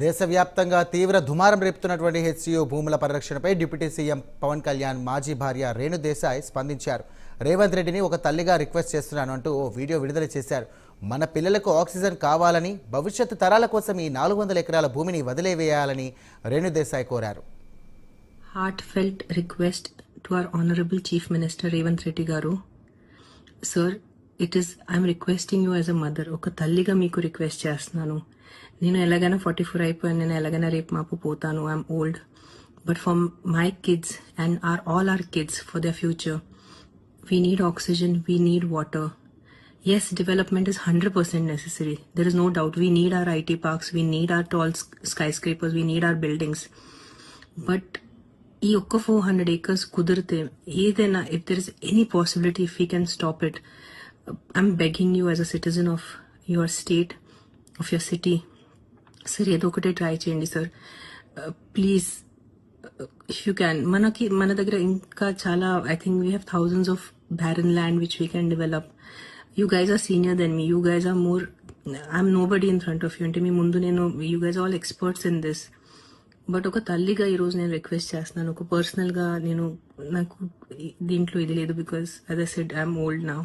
దేశవ్యాప్తంగా తీవ్ర దుమారం రేపుతున్నటువంటి హెచ్సియు భూముల పరిరక్షణపై డిప్యూటీ సీఎం పవన్ కళ్యాణ్ మాజీ భార్య రేణుదేశాయ్ స్పందించారు. రేవంత్ రెడ్డిని ఒక తల్లిగా రిక్వెస్ట్ చేస్తున్నాను అంటూ ఓ వీడియో విడుదల చేశారు. మన పిల్లలకు ఆక్సిజన్ కావాలని భవిష్యత్తు తరాల కోసం ఈ నాలుగు వందల ఎకరాల భూమిని వదిలేవేయాలని రేణుదేశాయ్ కోరారు. కోరారు felt request to our honourable chief minister Revanth Reddy గారు. Sir it is I'm requesting you as a mother ఒక తల్లిగా మీకు రిక్వెస్ట్ చేస్తున్నాను. నేను ఎలాగైనా ఫార్టీ ఫోర్ అయిపోయాను. నేను ఎలాగైనా రేపు మాపు పోతాను. I'm old but for my kids and our all our kids for the future we need oxygen we need water yes development is 100% necessary. There is no doubt. We need our it parks we need our tall sk- skyscrapers we need our buildings. But ఈ ఒక్క four hundred acres కుదిరితే ఏదైనా if there is any possibility if you can stop it I'm begging you as a citizen of your state of your city sir ఏదో ఒకటే try చేయండి sir please you can మనకి మన దగ్గర ఇంకా చాలా I think we have thousands of barren land which we can develop you guys are senior then me you guys are more I'm nobody in front of you అంటే మీ ముందు నేను you guys all experts in this but ఒక తల్లిగా ఈరోజు నేను request చేస్తున్నాను. ఒక పర్సనల్గా నేను నాకు దీంట్లో ఇది లేదు బికాస్ అదే సెడ్ ఐఎమ్ ఓల్డ్ నా